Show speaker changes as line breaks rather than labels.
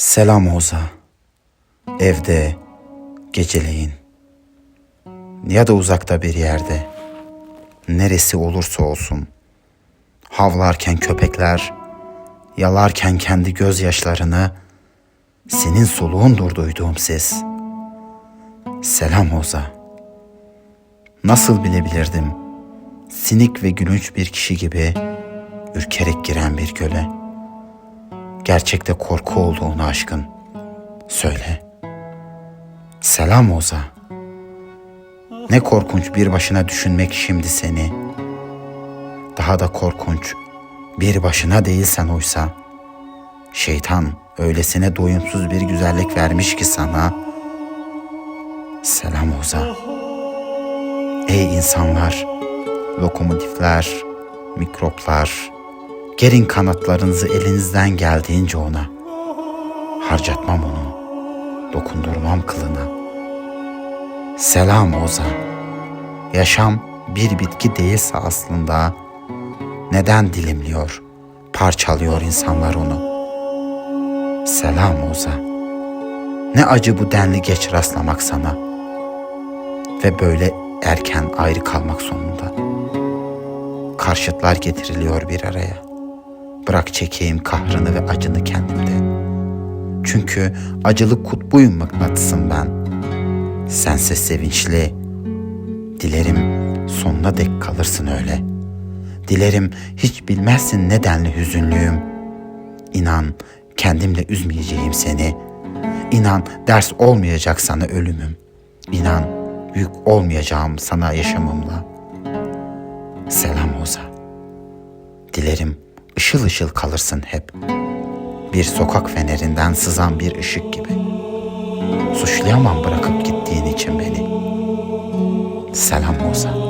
Selam Oza. Evde, geceleyin. Ya da uzakta bir yerde. Neresi olursa olsun. Havlarken köpekler, yalarken kendi gözyaşlarını, senin soluğundur duyduğum ses. Selam Oza. Nasıl bilebilirdim? Sinik ve gülünç bir kişi gibi ürkerek giren bir göle. Gerçekte korku olduğunu aşkın. Söyle. Selam Oza. Ne korkunç bir başına düşünmek şimdi seni. Daha da korkunç bir başına değilsen oysa. Şeytan öylesine doyumsuz bir güzellik vermiş ki sana. Selam Oza. Ey insanlar, lokomotifler, mikroplar, gerin kanatlarınızı elinizden geldiğince ona. Harcatmam onu, dokundurmam kılına. Selam Oza. Yaşam bir bitki değilse aslında neden dilimliyor, parçalıyor insanlar onu? Selam Oza. Ne acı bu denli geç rastlamak sana ve böyle erken ayrı kalmak sonunda. Karşıtlar getiriliyor bir araya. Bırak çekeyim kahrını ve acını kendimde. Çünkü acılı kutbuyum mıknatısım ben. Sense sevinçli. Dilerim sonuna dek kalırsın öyle. Dilerim hiç bilmezsin nedenli hüzünlüyüm. İnan kendimle üzmeyeceğim seni. İnan ders olmayacak sana ölümüm. İnan yük olmayacağım sana yaşamımla. Selam Oza. Dilerim ışıl ışıl kalırsın hep. Bir sokak fenerinden sızan bir ışık gibi. Suçlayamam bırakıp gittiğin için beni. Selam Oza.